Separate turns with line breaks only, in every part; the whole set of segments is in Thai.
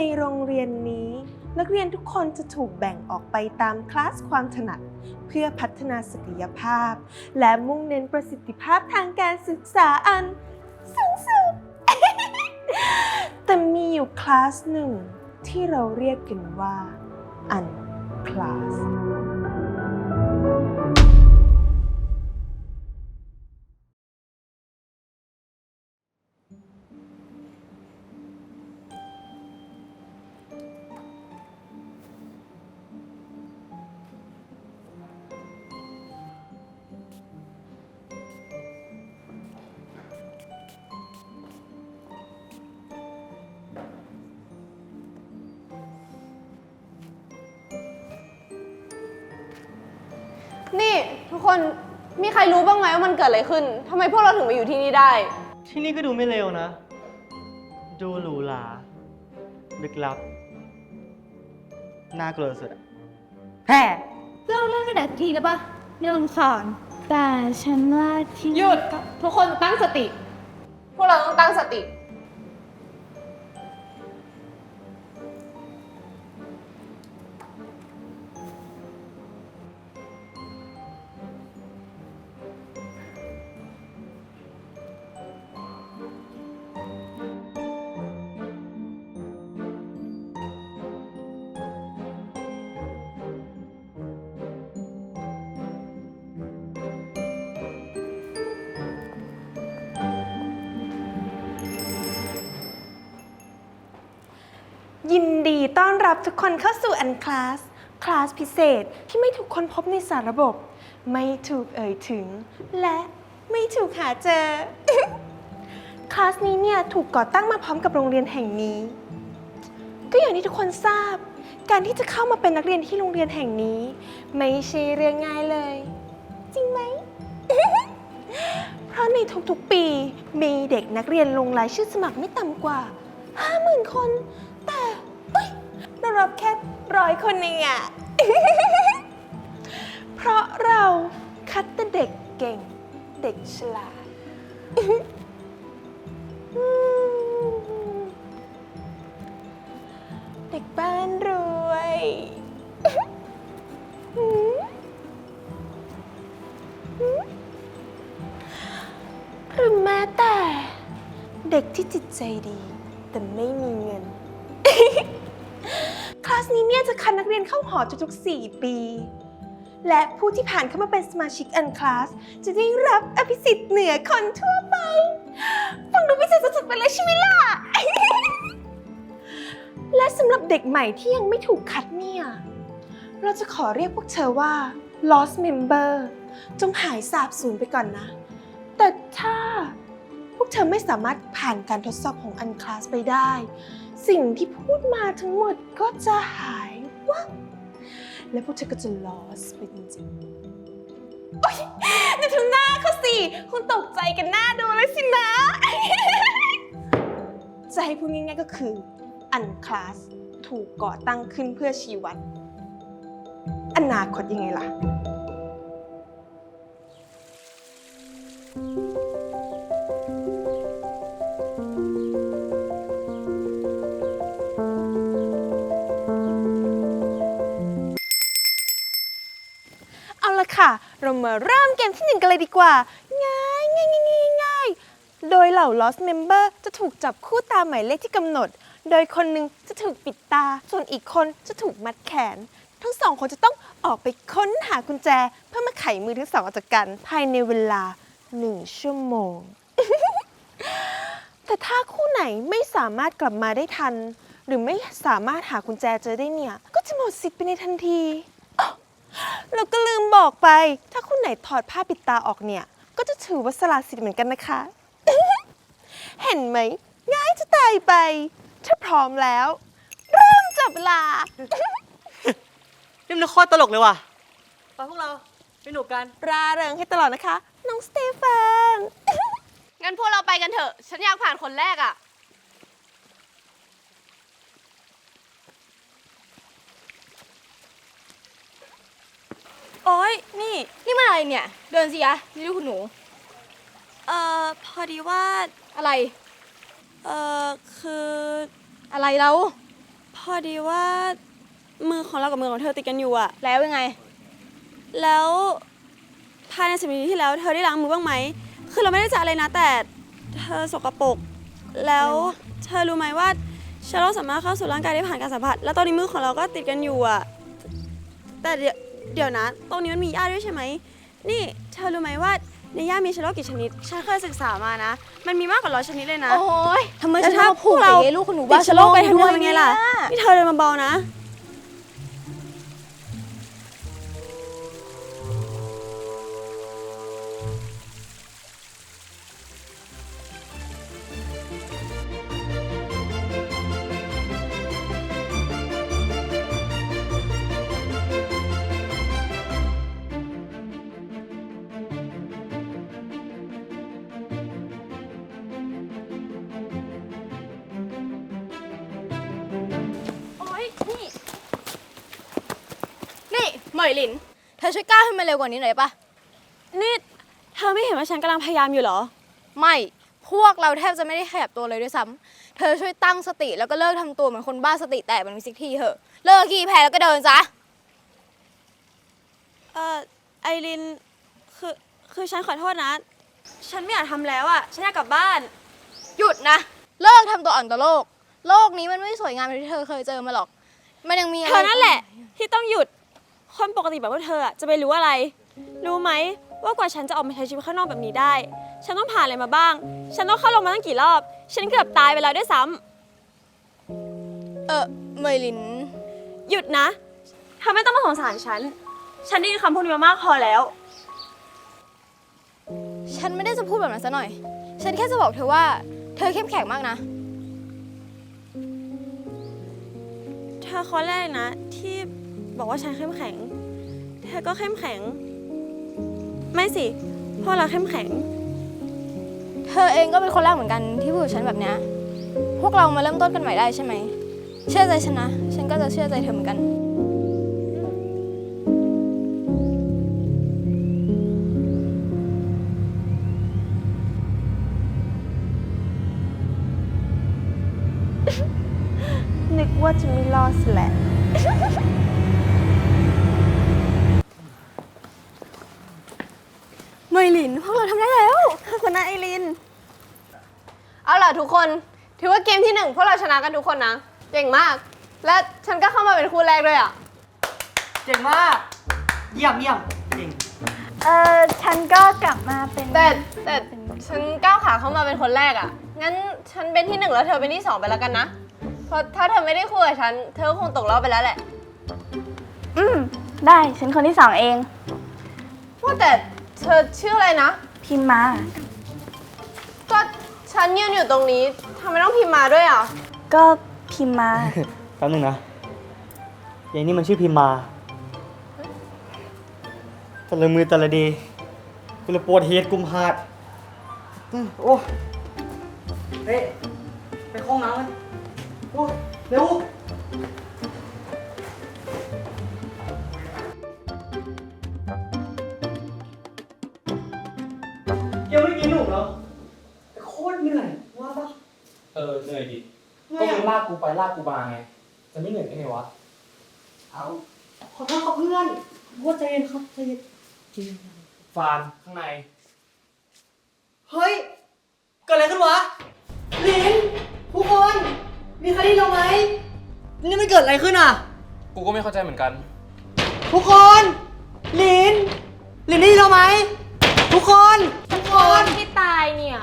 ในโรงเรียนนี้ นักเรียนทุกคนจะถูกแบ่งออกไปตามคลาสความถนัด เพื่อพัฒนาศักยภาพ และมุ่งเน้นประสิทธิภาพทางการศึกษาอันสูงสุด แต่มีอยู่คลาสหนึ่งที่เราเรียกกันว่าอันคลาส
คนมีใครรู้บ้างไหมว่ามันเกิดอะไรขึ้นทำไมพวกเราถึงมาอยู่ที่นี่ได้
ที่นี่ก็ดูไม่เลวนะ ดูหรูหราลึกลับ น่ากลัวสุดอะแฮ่
เรื่องเรื่องกระดาษทีแล้วปะเรื่องสอน แต่ฉันว่าที่
หยุด ทุกคนตั้งสติ พวกเราต้องตั้งสติ
ต้อนรับทุกคนเข้าสู่อันคลาส คลาสพิเศษที่ไม่ถูกค้นพบในสารระบบ ไม่ถูกเอ่ยถึง และไม่ถูกหาเจอ คลาสนี้เนี่ยถูกก่อตั้งมาพร้อมกับโรงเรียนแห่งนี้ ก็อย่างที่ทุกคนทราบ การที่จะเข้ามาเป็นนักเรียนที่โรงเรียนแห่งนี้ ไม่ใช่เรื่องง่ายเลย จริงไหม เพราะในทุกๆปีมีเด็กนักเรียนลงรายชื่อสมัครไม่ต่ำกว่า 50,000 คน เรารับแค่ร้อยคนเองอะ เพราะเราคัดแต่เด็กเก่ง เด็กฉลาด เด็กบ้านรวย หรือแม้แต่ เด็กที่จิตใจดี แต่ไม่มีเงิน คลาสนี้เนี่ยจะคัดนักเรียนเข้าหอทุกๆ 4 ปี และผู้ที่ผ่านเข้ามาเป็นสมาชิกอันคลาส จะได้รับอภิสิทธิ์เหนือคนทั่วไป ฟังดูพิเศษสุดๆไปเลยใช่ไหมล่ะ และสำหรับเด็กใหม่ที่ยังไม่ถูกคัดเนี่ย เราจะขอเรียกพวกเธอว่า lost member จงหายสาบสูญไปก่อนนะ แต่ถ้าพวกเธอไม่สามารถผ่านการทดสอบของอันคลาสไปได้ สิ่งที่พูดมาทั้งหมดก็จะหายวับและพวกเธอก็จะ lost ไปจริงๆโอ๊ยดูทำหน้าเขาสิคงตกใจกันหน้าดูเลยสินะ จะให้พูดง่ายๆก็คือ อันคลาส ถูกก่อตั้งขึ้นเพื่อชีวัดอนาคตยังไงล่ะ เรามาเริ่มเกมที่หนึ่งกันเลยดีกว่า ง่ายง่ายง่ายง่ายง่ายโดยเหล่า lost member จะถูกจับคู่ตามหมายเลขที่กำหนด โดยคนหนึ่งจะถูกปิดตา ส่วนอีกคนจะถูกมัดแขน ทั้งสองคนจะต้องออกไปค้นหากุญแจ เพื่อมาไขมือทั้งสองออกจากกัน ภายในเวลาหนึ่งชั่วโมง แต่ถ้าคู่ไหนไม่สามารถกลับมาได้ทัน หรือไม่สามารถหากุญแจเจอได้เนี่ย ก็จะหมดสิทธิ์ไปในทันที แล้วก็ลืมบอกไป ถ้าคุณไหนถอดผ้าปิดตาออกเนี่ย ก็จะถือว่าสละสิทธิ์เหมือนกันนะคะ เห็นไหม ง่ายจะตายไป ถ้าพร้อมแล้ว เริ่มจับเวลา
นี่มันโคตรตลกเลยว่ะ ไปพวกเราไปหนุกกัน
ราเริงให้ตลอดนะคะ น้องสเตฟาน
งั้นพวกเราไปกันเถอะ ฉันอยากผ่านคนแรกอะ
โอ๊ยนี่
นี่มันอะไรเนี่ย เดินสิยะนี่ลูกคุณหนู
เอ่อ พอดีว่า
อะไร
เออคือ
อะไรเรา
พอดีว่า มือของเรากับมือของเธอติดกันอยู่อะ
แล้วยังไง
แล้วภายในสิบนาทีที่แล้วเธอได้ล้างมือบ้างไหม คือเราไม่ได้จะอะไรนะ แต่เธอสกปรก แล้วเธอรู้ไหมว่าเชื้อโรคสามารถเข้าสู่ร่างกายได้ผ่านการสัมผัส แล้วตอนนี้มือของเราก็ติดกันอยู่อะแต่เดี๋ยว เดี๋ยวนะ ตรงนี้มันมีหญ้าด้วยใช่ไหม นี่เธอรู้ไหมว่าในหญ้ามีเชื้อโรคกี่ชนิด ฉันเคยศึกษามานะ มันมีมากกว่าร้อยชนิดเลยนะ
โอ้ยทำไม
แล้ว
ฉัน
ถ้า
มาผูก
พวกเรา
ไอ้ลูกคุณหนู
ติ
บ้า
ดเชื้อโรคไปทำยังไงล่ะ
เนี่ย
นี่เธอเดินมาเบานะ
นี่เหมยลิน เธอช่วยก้าวให้มันเร็วกว่านี้หน่อยได้ปะ
นี่เธอไม่เห็นว่าฉันกำลังพยายามอยู่เหรอ
ไม่ พวกเราแทบจะไม่ได้ขยับตัวเลยด้วยซ้ำเธอช่วยตั้งสติแล้วก็เลิกทำตัวเหมือนคนบ้าสติแตกมันมีสิกทีเถอะ เลิกขี่แพ้แล้วก็เดินซะ
เออไอริน คือ คือฉันขอโทษนะ ฉันไม่อยากทำแล้วอะฉันอยากกลับบ้าน
หยุดนะ เลิกทำตัวอ่อนต่อโลก โลกนี้มันไม่สวยงามอย่างที่เธอเคยเจอมาหรอก มันยังมีอะไร
เธอนั่นแหละ ที่ต้องหยุด คนปกติแบบพวกเธออะจะไปรู้อะไร รู้ไหมว่ากว่าฉันจะออกมาใช้ชีวิตข้างนอกแบบนี้ได้ ฉันต้องผ่านอะไรมาบ้าง ฉันต้องเข้าโรงพยาบาลตั้งกี่รอบ ฉันเกือบตายไปแล้วด้วยซ้ำ
เออเหมยลิน
หยุดนะเธอไม่ต้องมาสงสารฉัน ฉันได้ยินคำพูดนี้มามากพอแล้ว
ฉันไม่ได้จะพูดแบบนั้นซะหน่อย ฉันแค่จะบอกเธอว่า เธอเข้มแข็งมากนะ
เธอคนแรกนะ ที่ บอกว่าฉันเข้มแข็ง เธอก็เข้มแข็ง ไม่สิเพราะเราเข้มแข็ง
เธอเองก็เป็นคนแรกเหมือนกันที่พูดกับฉันแบบเนี้ยพวกเรามาเริ่มต้นกันใหม่ได้ใช่ไหม เชื่อใจฉันนะ ฉันก็จะเชื่อใจเธอเหมือนกัน
นึกว่าจะไม่รอดซะแหละ
เมยลินพวกเราทำได้แล้วขอบคุณนะไอริน
เอาล่ะทุกคนถือว่าเกมที่หนึ่งพวกเราชนะกันทุกคนนะเก่งมาก และฉันก็เข้ามาเป็นคู่แรกด้วยอะ
เก่งมาก เยี่ยมเยี่ยมเก่ง
เออฉันก็กลับมาเป็น
แต่แต่ฉันก้าวขาเข้ามาเป็นคนแรกอะ งั้นฉันเป็นที่หนึ่งแล้วเธอเป็นที่สองไปแล้วกันนะ เพราะถ้าเธอไม่ได้คู่กับฉัน เธอก็คงตกรอบไปแล้วแหละ
อืมได้ฉันคนที่สองเอง
ว่าแต่ เธอชื่ออะไรนะ
พิมพ์มา
ก็ฉันยืนอยู่ตรงนี้ทำไมต้องพิมพ์มาด้วยอะ
ก็พิมพ์มา
แป๊บนึงนะยายนี่มันชื่อพิมมาแต่ละมือแต่ละดี กูละปวดเฮดกุมหาดอืมโอ้เฮ้ยไปเข้าห้องน้ำกันโอ้เร็ว
ลากกูไปลากกูมาไง จะไม่เหนื่อยได้ไงวะ
เอาขอโทษครับเพื่อนว่าใจเย็นครับใจเย็น
ฟานข้างใน
เฮ้ย เกิดอะไรขึ้นวะ ลินทุกคน มีใครได้ยินเราไหม นี่มันเกิดอะไรขึ้นอะ
กูก็ไม่เข้าใจเหมือนกัน
ทุกคน ลินลินได้ยินเราไหม ทุกคน ทุกคน
ที่ตายเนี่ย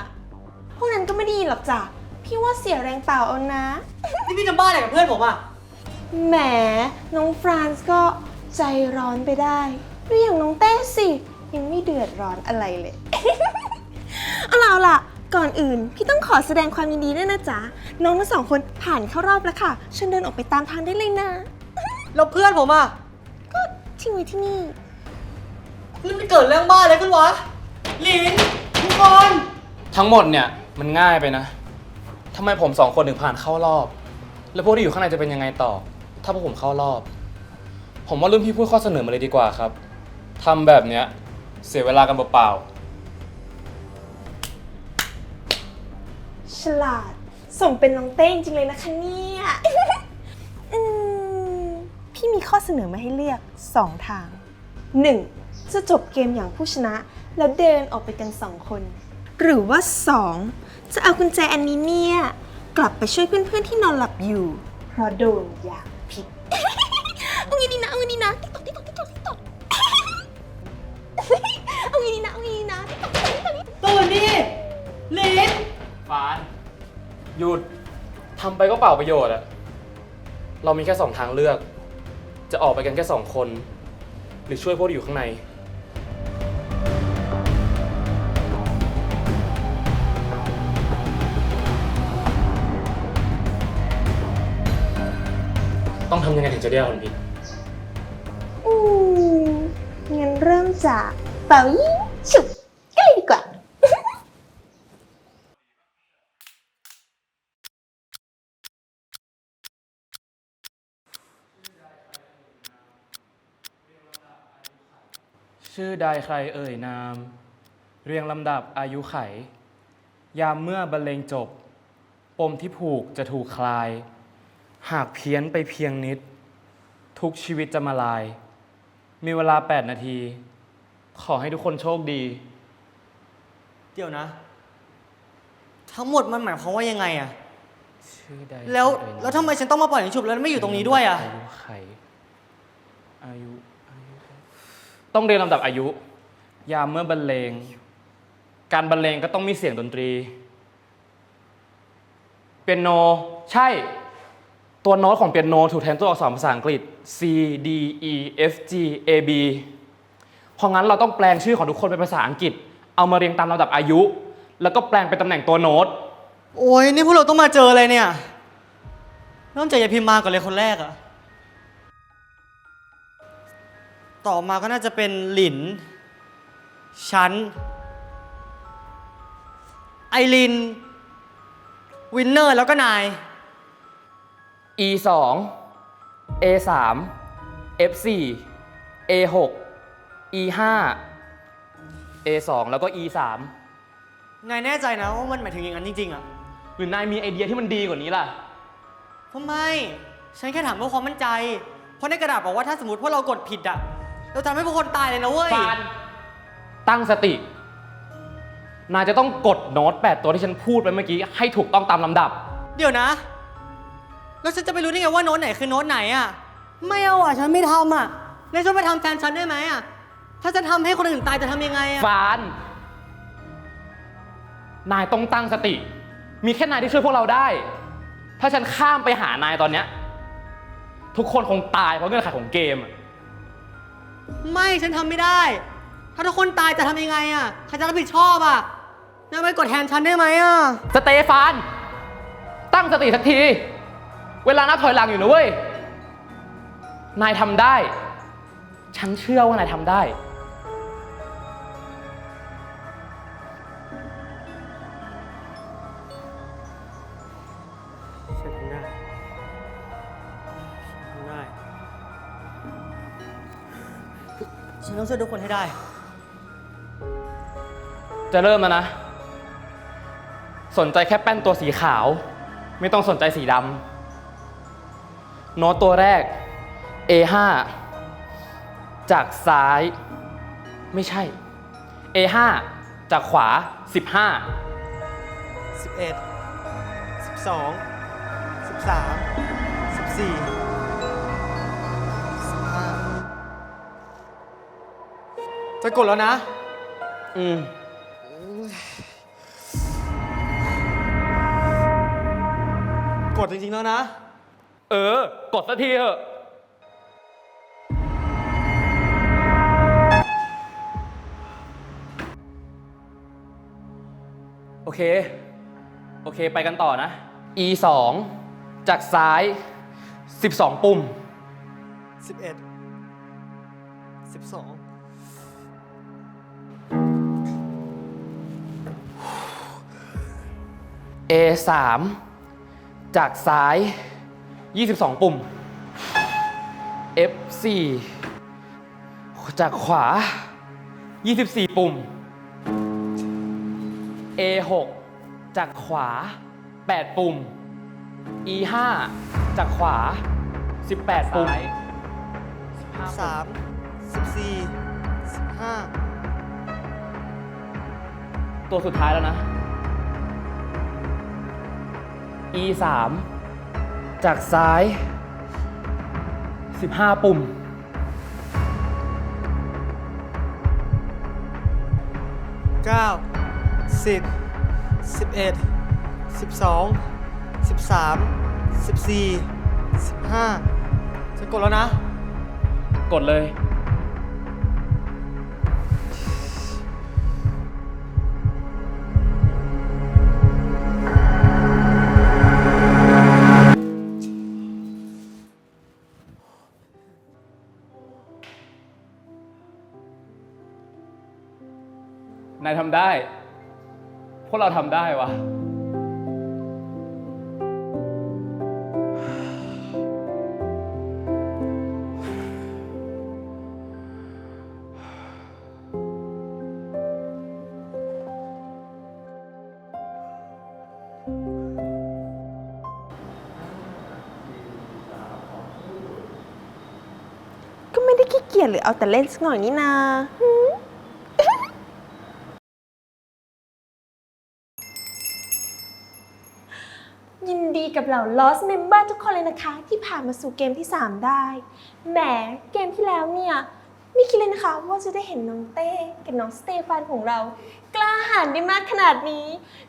พวกนั้นก็ไม่ได้ยินหรอกจ้ะ พี่ว่าเสียแรงเปล่าเอานะ
นี่พี่ทำบ้าอะไรกับเพื่อนผมอะ
แหม น้องฟรานซ์ก็ใจร้อนไปได้ดูอย่างน้องเต้สิ ยังไม่เดือดร้อนอะไรเลย เอาล่ะเอาล่ะ ก่อนอื่น พี่ต้องขอแสดงความยินดีด้วยนะจ๊ะ น้องทั้งสองคนผ่านเข้ารอบแล้วค่ะเชิญเดินออกไปตามทางได้เลยนะ
แล้วเพื่อนผมอะ
ก็ทิ้งไว้ที่นี่
นี่มันเกิดเรื่องบ้าอะไรขึ้นวะลินทุกคน
ทั้งหมดเนี่ยมันง่ายไปนะ ทำไมผมสองคนถึงผ่านเข้ารอบ แล้วพวกที่อยู่ข้างในจะเป็นยังไงต่อ ถ้าพวกผมเข้ารอบ ผมว่ารุ่นพี่พูดข้อเสนอมาเลยดีกว่าครับทำแบบเนี้ยเสียเวลากันเปล่า
ฉลาดสมเป็นน้องเต้จริงๆเลยนะคะเนี่ยอืมพี่มีข้อเสนอมาให้เลือก 2 ทาง 1. จะจบเกมอย่างผู้ชนะ แล้วเดินออกไปกัน 2 คน หรือว่า 2. จะเอากุญแจอันนี้เนี่ย กลับไปช่วยเพื่อนๆที่นอนหลับอยู่เพราะโดนอย่างผิดเอางี้ดีนะเอางี้ดีนะติ๊กตอกติ๊กตอกติ๊กตอกติ๊กตอกเอางี้ดีนะเอางี้ดีนะติ๊กตอกติ๊กตอกติ๊กตอก
ตื่นดิลิน
ฟานหยุดทำไปก็เปล่าประโยชน์อะเรามีแค่สองทางเลือก จะออกไปกันแค่สองคน หรือช่วยพวกที่อยู่ข้างใน ต้องทำยังไงถึงจะได้คนผิด
อืมงั้นเริ่มจากเป่ายิงฉุบกันเลยดีกว่า
ชื่อใดใครเอ่ยนาม เรียงลำดับอายุไข ยามเมื่อบรรเลงจบ ปมที่ผูกจะถูกคลาย หากเพี้ยนไปเพียงนิด ทุกชีวิตจะมาลาย มีเวลา 8 นาที ขอให้ทุกคนโชคดี
เดี๋ยวนะ ทั้งหมดมันหมายความว่ายังไงอะ
ชื่อใด
แล้ว
ใครเอ่ยนาม
แล้วทำไมฉันต้องมาปล่อยในฉุบแล้วไม่อยู่ตรงนี้ด้วยอะ
อายุไขอายุอายุต้องเรียงลำดับอายุ ยามเมื่อบรรเลง การบรรเลงก็ต้องมีเสียงดนตรี เปียโน ใช่ ตัวโน้ตของเปียโนถูกแทนตัวอักษรภาษาอังกฤษ C D E F G A B เพราะงั้นเราต้องแปลงชื่อของทุกคนเป็นภาษาอังกฤษ เอามาเรียงตามลำดับอายุ แล้วก็แปลงเป็นตำแหน่งตัวโน้ต
โอ้ยนี่พวกเราต้องมาเจออะไรเนี่ยเริ่มจากยายพิมพ์มาก่อนเลยคนแรกอะต่อมาก็น่าจะเป็นหลิน ชั้น ไอริน วินเนอร์แล้วก็นาย
E 2 A 3 F 4 A 6 E 5 A 2แล้วก็ E 3
นายแน่ใจนะว่ามันหมายถึงอย่างนั้นจริงๆอะ
หรือนายมีไอเดียที่มันดีกว่านี้ล่ะ
ทำไม ฉันแค่ถามเพื่อความมั่นใจ เพราะในกระดาษบอกว่าถ้าสมมติพวกเรากดผิดอะเราทำให้พวกคนตายเลยนะเว้ย
ฟานตั้งสติ นายจะต้องกดโน้ต 8 ตัวที่ฉันพูดไปเมื่อกี้ให้ถูกต้องตามลำดับ
เดี๋ยวนะ แล้วฉันจะไปรู้ได้ไงว่าโน้ตไหนคือโน้ตไหนอะไม่เอาอะฉันไม่ทำอะนายช่วยไปทำแทนฉันได้ไหมอะถ้าจะทำให้คนอื่นตายจะทำยังไงอะ
ฟาน นายต้องตั้งสติ มีแค่นายที่ช่วยพวกเราได้ ถ้าฉันข้ามไปหานายตอนเนี้ย ทุกคนคงตายเพราะเงื่อนไขของเกมอะ
ไม่ฉันทำไม่ได้ ถ้าทุกคนตายจะทำยังไงอะใครจะรับผิดชอบอะนายไปกดแทนฉันได้ไหมอะ
สเตฟาน ตั้งสติสักที เวลานับถอยหลังอยู่นะเว้ย นายทำได้ ฉันเชื่อว่านายทำได้
ฉันทำได้ทำได้ ฉันต้องช่วยทุกคนให้ได้
จะเริ่มแล้วนะ สนใจแค่แป้นตัวสีขาว ไม่ต้องสนใจสีดำ โน้ตตัวแรก A5 จากซ้าย ไม่ใช่ A5 จากขวา 15
11 12 13 14 15จะกดแล้วนะ
อืม
กดจริงๆแล้วนะ
เออ กดสักทีเถอะ โอเค โอเคไปกันต่อนะ e 2จากซ้าย 12 ปุ่ม
11 12
a 3จากซ้าย 22 ปุ่ม f 4 จากขวา 24 ปุ่ม a 6 จากขวา 8 ปุ่ม E 5 จากขวา 18 ปุ่ม
สามสิบสี่สิบห้า
ตัวสุดท้ายแล้วนะ E 3 จากซ้าย 15 ปุ่ม
เก้าสิบสิบเอ็ดสิบสองสิบสามสิบสี่สิบห้าฉันกดแล้วนะ
กดเลย นายทำได้ พวกเราทำได้วะ
ก็ไม่ได้ขี้เกียจหรือเอาแต่เล่นสักหน่อยนี่นา กับเหล่า Lost Member ทุกคนเลยนะคะ ที่ผ่านมาสู่เกมที่ 3 ได้ แหมเกมที่แล้วเนี่ย ไม่คิดเลยนะคะ ว่าจะได้เห็นน้องเต้กับน้องสเตฟานของเรา กล้าหาญได้มากขนาดนี้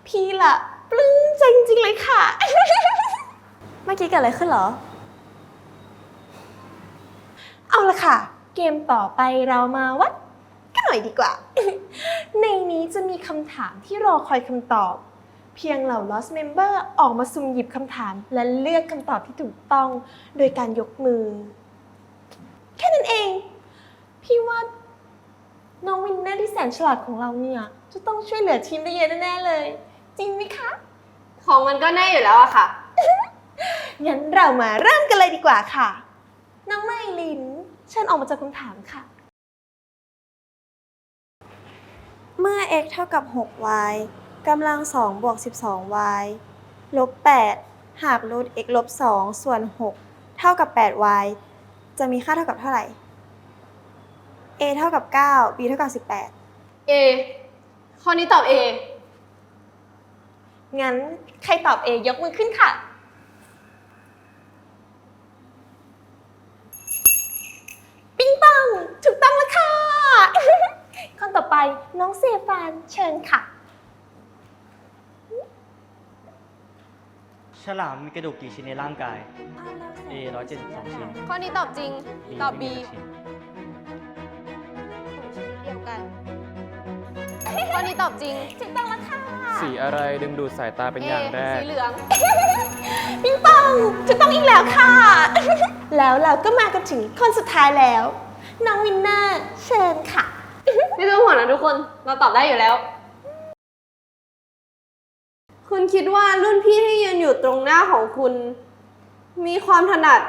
พี่ละปลื้มใจจริงๆเลยค่ะ
เมื่อกี้เกิดอะไรขึ้นเหรอ
เอาละค่ะ เกมต่อไปเรามาวัดกันหน่อยดีกว่า ในนี้จะมีคำถามที่รอคอยคำตอบ เพียงเหล่า lost member ออกมาสุ่มหยิบคำถาม และเลือกคำตอบที่ถูกต้องโดยการยกมือ แค่นั้นเอง พี่ว่าน้องวินเนอร์ที่แสนฉลาดของเราเนี่ยจะต้องช่วยเหลือทีมได้เยอะแน่ๆเลย จริงไหมคะ
ของมันก็แน่อยู่แล้วอะค่ะ
งั้นเรามาเริ่มกันเลยดีกว่าค่ะ น้องไมลินเชิญออกมาจากคำถามค่ะ
เมื่อ x เท่ากับ 6y กำลัง2บวก 12y ลบ8หากรูท x ลบ2ส่วน6เท่ากับ 8y จะมีค่าเท่ากับเท่าไหร่ a เท่ากับ9 b เท่ากับ18
A ข้อนี้ตอบ A
งั้นใครตอบ A ยกมือขึ้นค่ะ ปิ๊งปองถูกต้องแล้วค่ะ คนต่อไปน้องเซฟานเชิญค่ะ
ฉลามมีกระดูกกี่ชิ้นในร่างกาย A 172ชิ้น
ข้อนี้ตอบจริงตอบ B
ไม่กี่ชิ้น
เดียวกันข้อนี้ตอบจริง
ถูกต้องแล้วค่ะ
สีอะไรดึงดูดสายตาเป็นอย่างแรก
สีเหลือง
ปิ๊งปองถูกต้องอีกแล้วค่ะ แล้วเราก็มากันถึงคนสุดท้ายแล้ว น้องวินเนอร์เชิญค่ะ
ไม่ต้องห่วงนะทุกคน เราตอบได้อยู่แล้ว คุณคิดว่ารุ่นพี่ที่ยืนอยู่ตรงหน้าของคุณ มีความถนัด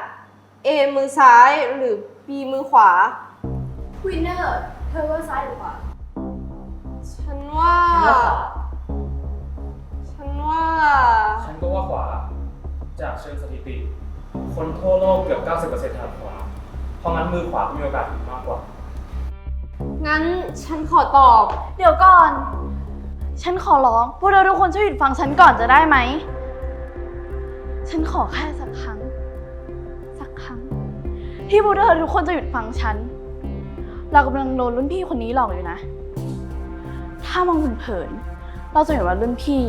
A มือซ้ายหรือ B มือขวา
วินเนอร์เธอว่าซ้ายหรือขวา
ฉันว่า ฉันว่า
ฉันก็ว่าขวา จากเชิงสถิติ คนทั่วโลกเกือบ 90%ถนัดขวา เพราะงั้นมือขวามีโอกาสถูกมากกว่า
งั้นฉันขอตอบ
เดี๋ยวก่อน ฉันขอร้องพวกเราทุกคนช่วยหยุดฟังฉันก่อนจะได้ไหม ฉันขอแค่สักครั้ง สักครั้ง ที่พวกเธอทุกคนจะหยุดฟังฉัน เรากำลังโดนรุ่นพี่คนนี้หลอกอยู่นะ ถ้ามองเผินๆเราจะเห็นว่ารุ่นพี่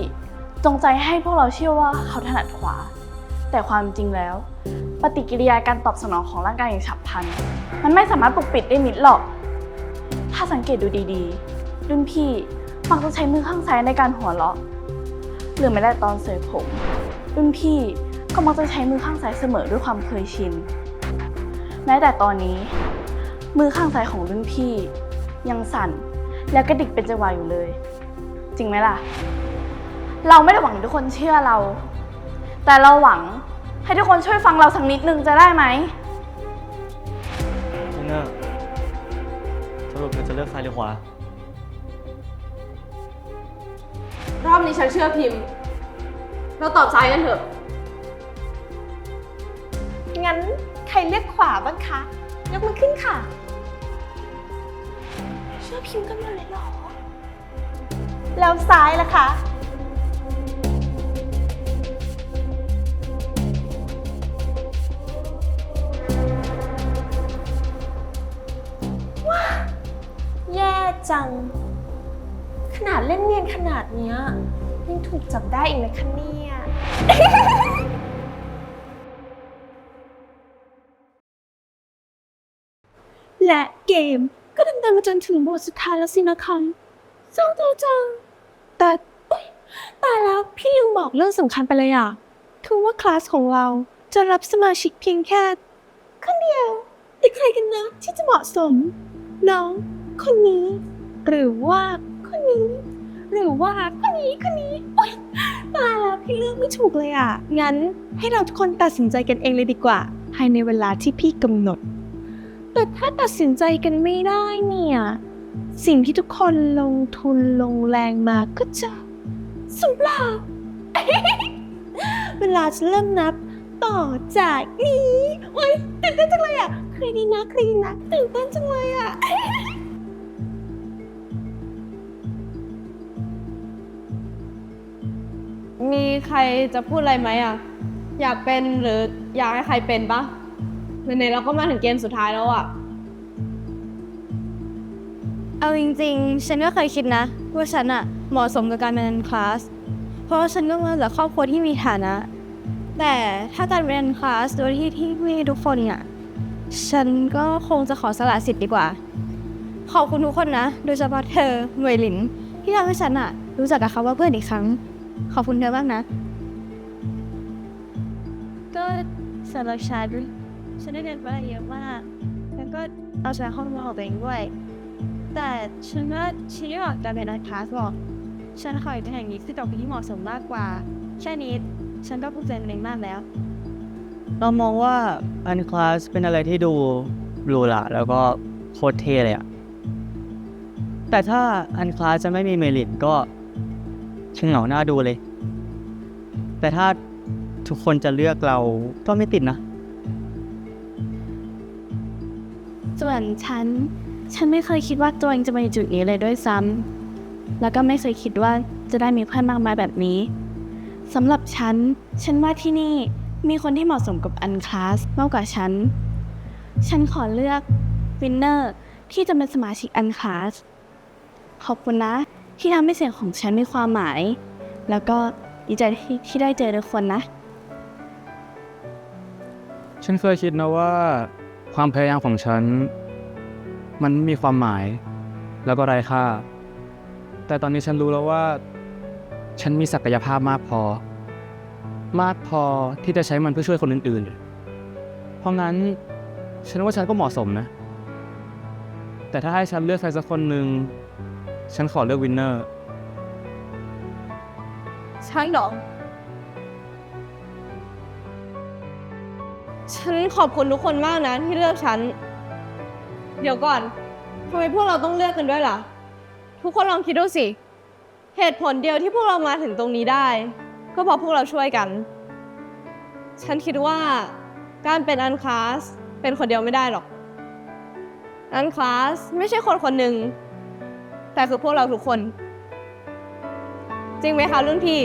จงใจให้พวกเราเชื่อว่าเขาถนัดขวา แต่ความจริงแล้ว ปฏิกิริยาการตอบสนองของร่างกายอย่างฉับพลัน มันไม่สามารถปกปิดได้มิดหรอก ถ้าสังเกตดูดีๆ รุ่นพี่ มักจะใช้มือข้างซ้ายในการหัวเราะ หรือแม้แต่ตอนเสยผม รุ่นพี่ก็มักจะใช้มือข้างซ้ายเสมอด้วยความเคยชิน แม้แต่ตอนนี้ มือข้างซ้ายของรุ่นพี่ ยังสั่นแล้วกระดิกเป็นจังหวะอยู่เลย จริงไหมล่ะ เราไม่ได้หวังทุกคนเชื่อเรา แต่เราหวังให้ทุกคนช่วยฟังเราสักนิดนึงจะได้ไหม
เนเนอร์สรุปเธอจะเลือกซ้ายหรือขวา
รอบนี้ฉันเชื่อพิมพ์ เราตอบซ้ายกันเถอะ
งั้นใครเลือกขวาบ้างคะ ยกมือขึ้นค่ะ เชื่อพิมพ์กันหมดเลยเหรอ แล้วซ้ายล่ะคะ ว้าแย่จัง ขนาดเล่นเนียนขนาดเนี้ยยังถูกจับได้อีกนะคะเนี่ย และเกมก็ดำเนินมาจนถึงบทสุดท้ายแล้วสินะคะเจ้าตัวจัง แต่เอ้ยตายแล้วพี่ยังบอกเรื่องสำคัญไปเลยอะ คือว่าคลาสของเราจะรับสมาชิกเพียงแค่คนเดียวแต่ใครกันนะที่จะเหมาะสม น้อง คนนี้ หรือว่า คนนี้ หรือว่าคนนี้คนนี้โอ๊ยตายแล้วพี่เลือกไม่ถูกเลยอะ งั้นให้เราทุกคนตัดสินใจกันเองเลยดีกว่า ภายในเวลาที่พี่กำหนด แต่ถ้าตัดสินใจกันไม่ได้เนี่ย สิ่งที่ทุกคนลงทุนลงแรงมาก็จะสูญเปล่าเวลาจะเริ่มนับต่อจากนี้โอ๊ยตื่นเต้นจังเลยอะ ใครดีนะ ใครดีนะ ตื่นเต้นจังเลยอะ
มีใครจะพูดอะไรไหมอะ อยากเป็นหรืออยากให้ใครเป็นปะไหนๆเราก็มาถึงเกมสุดท้ายแล้วอะ
เอาจริงๆ ฉันก็เคยคิดนะ ว่าฉันอะเหมาะสมกับการเป็นคลาส เพราะว่าฉันก็มาจากครอบครัวที่มีฐานะ แต่ถ้าการเรียนคลาสโดยที่ที่ไม่ให้ทุกคนอะฉันก็คงจะขอสละสิทธิ์ดีกว่า ขอบคุณทุกคนนะ โดยเฉพาะเธอหน่วยหลิน ที่ทำให้ฉันอะรู้จักกับคำว่าเพื่อนอีกครั้ง ขอบคุณเธอมากนะ ก็สำหรับฉันฉันได้เรียนไปเยอะมาก แล้วก็เอาชนะข้อมูลของตัวเองด้วย แต่ฉันว่าฉันไม่เหมาะจะเป็นนักคลาสหรอกฉันขออีกแห่งนี้คือตอบที่เหมาะสมมากกว่า แค่นี้ฉันก็ภูมิใจในตัวเองมากแล้ว
เรามองว่าอันคลาสเป็นอะไรที่ดูหรูหราแล้วก็โคตรเท่เลยอะแต่ถ้าอันคลาสจะไม่มีเมลิตก็ ช่างเหงาหน้าดูเลย แต่ถ้าทุกคนจะเลือกเราก็ไม่ติดนะ
ส่วนฉัน ฉันไม่เคยคิดว่าตัวเองจะมาอยู่จุดนี้เลยด้วยซ้ำแล้วก็ไม่เคยคิดว่าจะได้มีเพื่อนมากมายแบบนี้สำหรับฉัน ฉันว่าที่นี่มีคนที่เหมาะสมกับอันคลาสมากกว่าฉัน ฉันขอเลือกวินเนอร์ที่จะเป็นสมาชิกอันคลาสขอบคุณนะ ที่ทำให้เสียงของฉันมีความหมาย แล้วก็ดีใจที่ที่ได้เจอทุกคนนะ
ฉันเคยคิดนะว่า ความพยายามของฉัน มันไม่มีความหมาย แล้วก็ไร้ค่า แต่ตอนนี้ฉันรู้แล้วว่า ฉันมีศักยภาพมากพอ มากพอที่จะใช้มันเพื่อช่วยคนอื่นๆ เพราะงั้นฉันว่าฉันก็เหมาะสมนะ แต่ถ้าให้ฉันเลือกใครสักคนหนึ่ง ฉันขอเลือกวินเนอร์
ใช่หรอฉันขอบคุณทุกคนมากนะที่เลือกฉัน เดี๋ยวก่อนทำไมพวกเราต้องเลือกกันด้วยล่ะ ทุกคนลองคิดดูสิ เหตุผลเดียวที่พวกเรามาถึงตรงนี้ได้ ก็เพราะพวกเราช่วยกัน ฉันคิดว่าการเป็นอันคลาสเป็นคนเดียวไม่ได้หรอก อันคลาสไม่ใช่คนคนหนึ่ง แต่คือพวกเราทุกคน จริงไหมคะรุ่นพี่